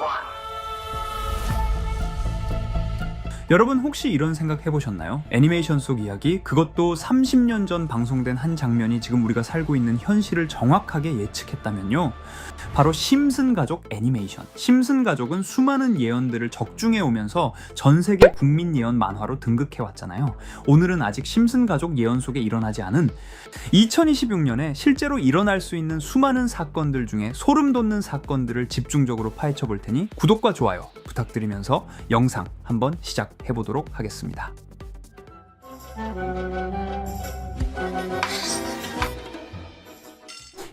one 여러분 혹시 이런 생각 해보셨나요? 애니메이션 속 이야기, 그것도 30년 전 방송된 한 장면이 지금 우리가 살고 있는 현실을 정확하게 예측했다면요. 바로 심슨 가족 애니메이션. 심슨 가족은 수많은 예언들을 적중해 오면서 전 세계 국민 예언 만화로 등극해 왔잖아요. 오늘은 아직 심슨 가족 예언 속에 일어나지 않은 2026년에 실제로 일어날 수 있는 수많은 사건들 중에 소름 돋는 사건들을 집중적으로 파헤쳐 볼 테니 구독과 좋아요 부탁드리면서 영상 한번 시작 해 보도록 하겠습니다.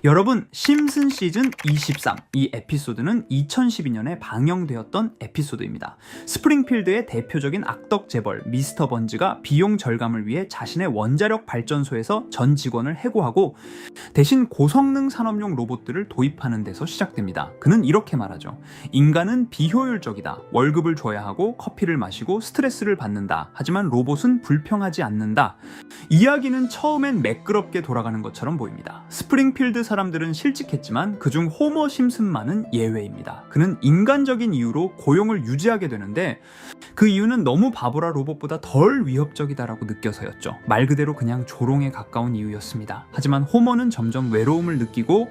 여러분, 심슨 시즌 23. 이 에피소드는 2012년에 방영되었던 에피소드입니다. 스프링필드의 대표적인 악덕 재벌 미스터 번즈가 비용 절감을 위해 자신의 원자력 발전소에서 전 직원을 해고하고 대신 고성능 산업용 로봇들을 도입하는 데서 시작됩니다. 그는 이렇게 말하죠. 인간은 비효율적이다. 월급을 줘야 하고 커피를 마시고 스트레스를 받는다. 하지만 로봇은 불평하지 않는다. 이야기는 처음엔 매끄럽게 돌아가는 것처럼 보입니다. 스프링필드 사 람들은 실직했지만 그중 호머 심슨만은 예외입니다. 그는 인간적인 이유로 고용을 유지하게 되는데 그 이유는 너무 바보라 로봇보다 덜 위협적이다라고 느껴서였죠. 말 그대로 그냥 조롱에 가까운 이유였습니다. 하지만 호머는 점점 외로움을 느끼고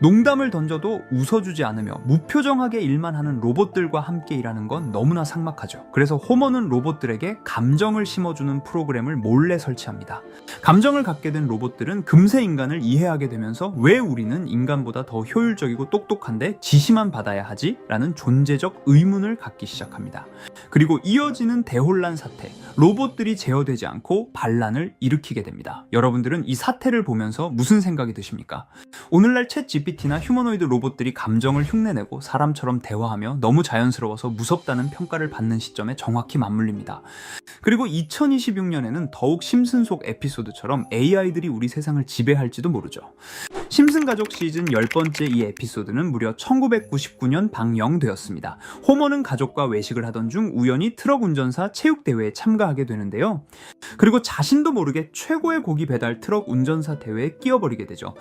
농담을 던져도 웃어주지 않으며 무표정하게 일만 하는 로봇들과 함께 일하는 건 너무나 삭막하죠. 그래서 호머는 로봇들에게 감정을 심어주는 프로그램을 몰래 설치합니다. 감정을 갖게 된 로봇들은 금세 인간을 이해하게 되면서 왜 우리는 인간보다 더 효율적이고 똑똑한데 지시만 받아야 하지? 라는 존재적 의문을 갖기 시작합니다. 그리고 이어지는 대혼란 사태, 로봇들이 제어되지 않고 반란을 일으키게 됩니다. 여러분들은 이 사태를 보면서 무슨 생각이 드십니까? 오늘날 챗 GPT나 휴머노이드 로봇들이 감정을 흉내내고 사람처럼 대화하며 너무 자연스러워서 무섭다는 평가를 받는 시점에 정확히 맞물립니다. 그리고 2026년에는 더욱 심슨 속 에피소드처럼 AI들이 우리 세상을 지배할지도 모르죠. 심슨 가족 시즌 10번째 이 에피소드는 무려 1999년 방영되었습니다. 호머는 가족과 외식을 하던 중 우연히 트럭 운전사 체육대회에 참가하게 되는데요. 그리고 자신도 모르게 최고의 고기 배달 트럭 운전사 대회에 끼어버리게 되죠.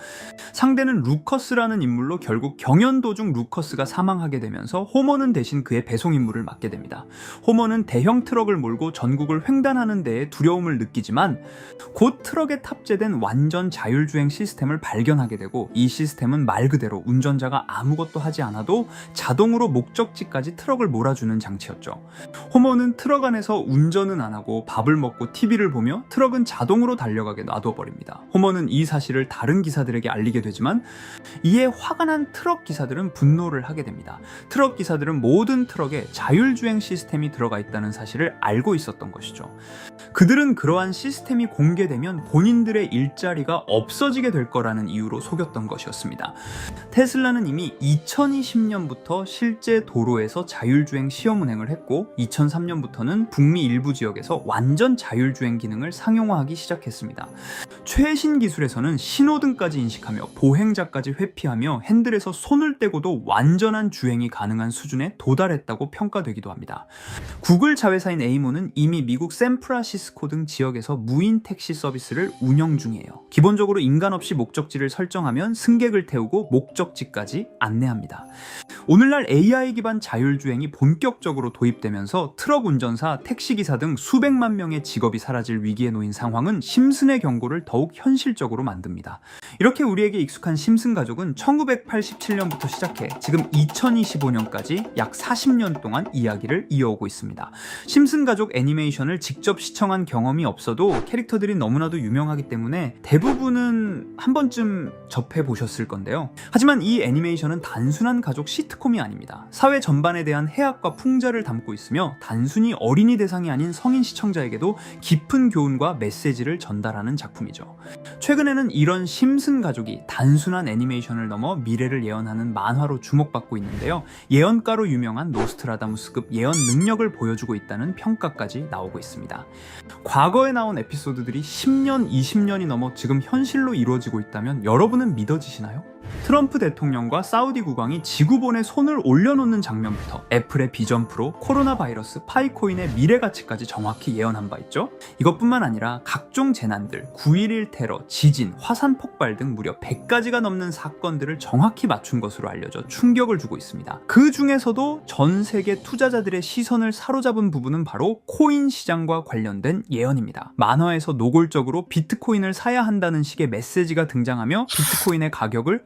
상대는 루커스라는 인물로 결국 경연 도중 루커스가 사망하게 되면서 호머는 대신 그의 배송 임무를 맡게 됩니다. 호머는 대형 트럭을 몰고 전국을 횡단하는 데에 두려움을 느끼지만 곧 트럭에 탑재된 완전 자율주행 시스템을 발견하게 되고 이 시스템은 말 그대로 운전자가 아무것도 하지 않아도 자동으로 목적지까지 트럭을 몰아주는 장치였죠. 호머는 트럭 안에서 운전은 안 하고 밥을 먹고 TV를 보며 트럭은 자동으로 달려가게 놔둬버립니다. 호머는 이 사실을 다른 기사들에게 알리게 되지만 이에 화가 난 트럭 기사들은 분노를 하게 됩니다. 트럭 기사들은 모든 트럭에 자율주행 시스템이 들어가 있다는 사실을 알고 있었던 것이죠. 그들은 그러한 시스템이 공개되면 본인들의 일자리가 없어지게 될 거라는 이유로 속 였던 것이었습니다. 테슬라는 이미 2020년부터 실제 도로에서 자율주행 시험 운행을 했고 2003년부터는 북미 일부 지역에서 완전 자율주행 기능을 상용화하기 시작했습니다. 최신 기술에서는 신호등까지 인식하며 보행자까지 회피하며 핸들에서 손을 떼고도 완전한 주행이 가능한 수준에 도달했다고 평가되기도 합니다. 구글 자회사인 에이모는 이미 미국 샌프란시스코 등 지역에서 무인 택시 서비스를 운영 중이에요. 기본적으로 인간 없이 목적지를 설정 하면 승객을 태우고 목적지까지 안내합니다. 오늘날 AI 기반 자율주행이 본격적으로 도입되면서 트럭 운전사, 택시기사 등 수백만 명의 직업이 사라질 위기에 놓인 상황은 심슨의 경고를 더욱 현실적으로 만듭니다. 이렇게 우리에게 익숙한 심슨 가족은 1987년부터 시작해 지금 2025년까지 약 40년 동안 이야기를 이어오고 있습니다. 심슨 가족 애니메이션을 직접 시청한 경험이 없어도 캐릭터들이 너무나도 유명하기 때문에 대부분은 한 번쯤 접해 보셨을 건데요. 하지만 이 애니메이션은 단순한 가족 시트콤이 아닙니다. 사회 전반에 대한 해악과 풍자를 담고 있으며 단순히 어린이 대상이 아닌 성인 시청자에게도 깊은 교훈과 메시지를 전달하는 작품이죠. 최근에는 이런 심슨 가족이 단순한 애니메이션을 넘어 미래를 예언하는 만화로 주목받고 있는데요. 예언가로 유명한 노스트라다무스급 예언 능력을 보여주고 있다는 평가까지 나오고 있습니다. 과거에 나온 에피소드들이 10년, 20년이 넘어 지금 현실로 이루어지고 있다면 여러분은 믿어지시나요? 트럼프 대통령과 사우디 국왕이 지구본에 손을 올려놓는 장면부터 애플의 비전 프로, 코로나 바이러스, 파이코인의 미래 가치까지 정확히 예언한 바 있죠. 이것뿐만 아니라 각종 재난들, 9.11 테러, 지진, 화산 폭발 등 무려 100가지가 넘는 사건들을 정확히 맞춘 것으로 알려져 충격을 주고 있습니다. 그 중에서도 전 세계 투자자들의 시선을 사로잡은 부분은 바로 코인 시장과 관련된 예언입니다. 만화에서 노골적으로 비트코인을 사야 한다는 식의 메시지가 등장하며 비트코인의 가격을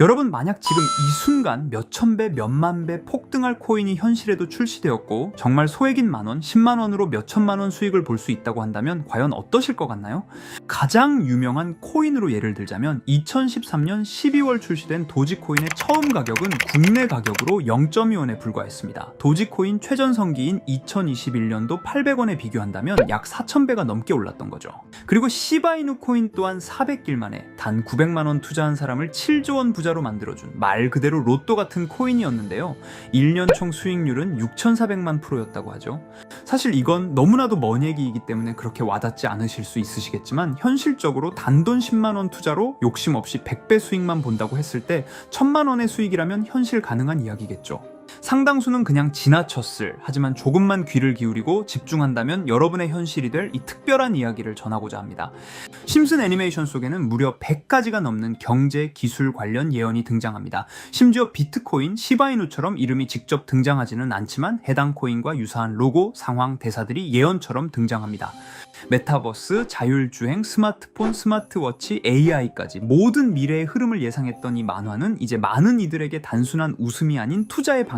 여러분 만약 지금 이 순간 몇천 배, 몇만 배 폭등할 코인이 현실에도 출시되었고 정말 소액인 만 원, 10만 원으로 몇천만 원 수익을 볼 수 있다고 한다면 과연 어떠실 것 같나요? 가장 유명한 코인으로 예를 들자면 2013년 12월 출시된 도지코인의 처음 가격은 국내 가격으로 0.2원에 불과했습니다. 도지코인 최전성기인 2021년도 800원에 비교한다면 약 4,000배가 넘게 올랐던 거죠. 그리고 시바이누 코인 또한 400길 만에 단 900만 원 투자한 사람을 7조 원 부자로 만들어준 말 그대로 로또 같은 코인이었는데요. 1년 총 수익률은 6,400만 프로였다고 하죠. 사실 이건 너무나도 먼 얘기이기 때문에 그렇게 와닿지 않으실 수 있으시겠지만 현실적으로 단돈 10만 원 투자로 욕심 없이 100배 수익만 본다고 했을 때 1000만 원의 수익이라면 현실 가능한 이야기겠죠. 상당수는 그냥 지나쳤을 하지만 조금만 귀를 기울이고 집중한다면 여러분의 현실이 될 이 특별한 이야기를 전하고자 합니다. 심슨 애니메이션 속에는 무려 100가지가 넘는 경제, 기술 관련 예언이 등장합니다. 심지어 비트코인, 시바이누처럼 이름이 직접 등장하지는 않지만 해당 코인과 유사한 로고, 상황, 대사들이 예언처럼 등장합니다. 메타버스, 자율주행, 스마트폰, 스마트워치, AI까지 모든 미래의 흐름을 예상했던 이 만화는 이제 많은 이들에게 단순한 웃음이 아닌 투자의 방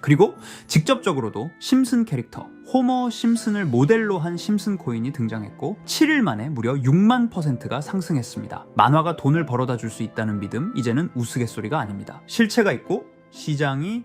그리고 직접적으로도 심슨 캐릭터 호머 심슨을 모델로 한 심슨 코인이 등장했고 7일 만에 무려 6만 퍼센트가 상승했습니다. 만화가 돈을 벌어다 줄 수 있다는 믿음 이제는 우스갯소리가 아닙니다. 실체가 있고 시장이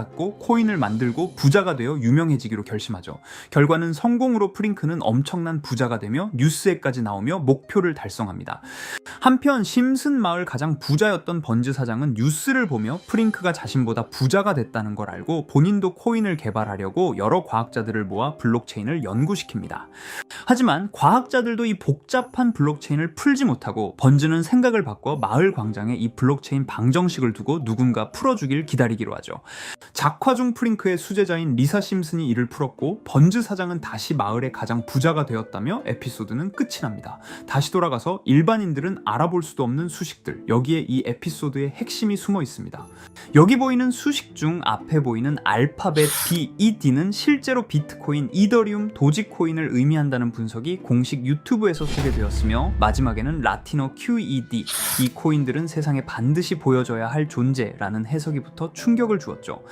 깨닫고 코인을 만들고 부자가 되어 유명해지기로 결심하죠. 결과는 성공으로 프링크는 엄청난 부자가 되며 뉴스에까지 나오며 목표를 달성합니다. 한편 심슨 마을 가장 부자였던 번즈 사장은 뉴스를 보며 프링크가 자신보다 부자가 됐다는 걸 알고 본인도 코인을 개발하려고 여러 과학자들을 모아 블록체인을 연구시킵니다. 하지만 과학자들도 이 복잡한 블록체인을 풀지 못하고 번즈는 생각을 바꿔 마을 광장에 이 블록체인 방정식을 두고 누군가 풀어주길 기다리기로 하죠. 작화중 프링크의 수제자인 리사 심슨이 이를 풀었고 번즈 사장은 다시 마을의 가장 부자가 되었다며 에피소드는 끝이 납니다. 다시 돌아가서 일반인들은 알아볼 수도 없는 수식들 여기에 이 에피소드의 핵심이 숨어 있습니다. 여기 보이는 수식 중 앞에 보이는 알파벳 B, E, D는 실제로 비트코인, 이더리움, 도지코인을 의미한다는 분석이 공식 유튜브에서 소개되었으며 마지막에는 라티노 QED 이 코인들은 세상에 반드시 보여줘야 할 존재라는 해석이부터 충격을 주었죠.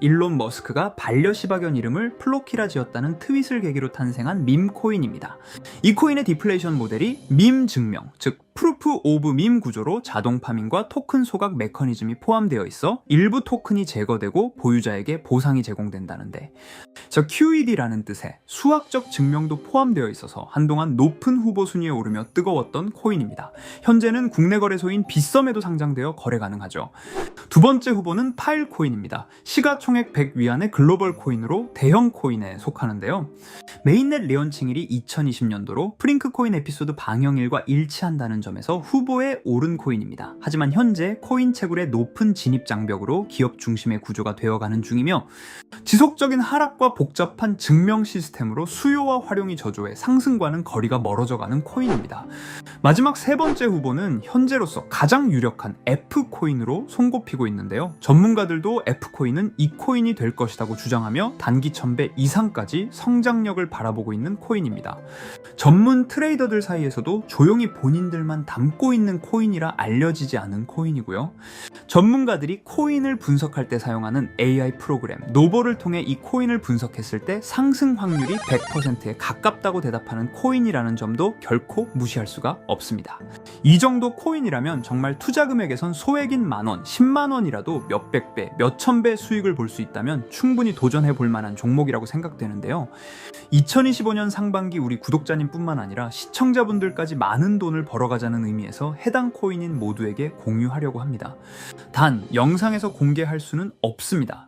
일론 머스크가 반려시바견 이름을 플로키라 지었다는 트윗을 계기로 탄생한 밈 코인입니다. 이 코인의 디플레이션 모델이 밈 증명, 즉 프루프 오브 밈 구조로 자동 파밍과 토큰 소각 메커니즘이 포함되어 있어 일부 토큰이 제거되고 보유자에게 보상이 제공된다는데 저 QED라는 뜻의 수학적 증명도 포함되어 있어서 한동안 높은 후보 순위에 오르며 뜨거웠던 코인입니다. 현재는 국내 거래소인 빗썸에도 상장되어 거래 가능하죠. 두 번째 후보는 파일 코인입니다. 시가총액 100 위안의 글로벌 코인으로 대형 코인에 속하는데요. 메인넷 레언칭일이 2020년도로 프링크 코인 에피소드 방영일과 일치한다는 점 에서 후보에 오른 코인입니다. 하지만 현재 코인 채굴의 높은 진입 장벽으로 기업 중심의 구조가 되어가는 중이며 지속적인 하락과 복잡한 증명 시스템으로 수요와 활용이 저조해 상승과는 거리가 멀어져가는 코인입니다. 마지막 세 번째 후보는 현재로서 가장 유력한 F 코인으로 손꼽히고 있는데요. 전문가들도 F 코인은 이 코인이 될 것이라고 주장하며 단기 1000배 이상까지 성장력을 바라보고 있는 코인입니다. 전문 트레이더들 사이에서도 조용히 본인들만 담고 있는 코인이라 알려지지 않은 코인이고요. 전문가들이 코인을 분석할 때 사용하는 AI 프로그램 노버를 통해 이 코인을 분석했을 때 상승 확률이 100%에 가깝다고 대답하는 코인이라는 점도 결코 무시할 수가 없습니다. 이 정도 코인이라면 정말 투자 금액에선 소액인 만원, 10만원이라도 몇백 배, 몇천 배 수익을 볼 수 있다면 충분히 도전해 볼 만한 종목이라고 생각되는데요. 2025년 상반기 우리 구독자님 뿐만 아니라 시청자분들까지 많은 돈을 벌어가 자는 의미에서 해당 코인인 모두에게 공유하려고 합니다. 단, 영상에서 공개할 수는 없습니다.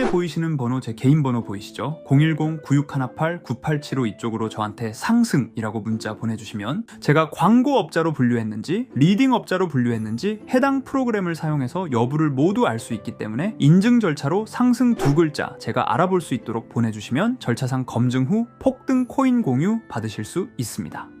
화면에 보이시는 번호 제 개인 번호 보이시죠? 010-9618-9875 이쪽으로 저한테 상승이라고 문자 보내주시면 제가 광고업자로 분류했는지 리딩업자로 분류했는지 해당 프로그램을 사용해서 여부를 모두 알 수 있기 때문에 인증 절차로 상승 두 글자 제가 알아볼 수 있도록 보내주시면 절차상 검증 후 폭등 코인 공유 받으실 수 있습니다.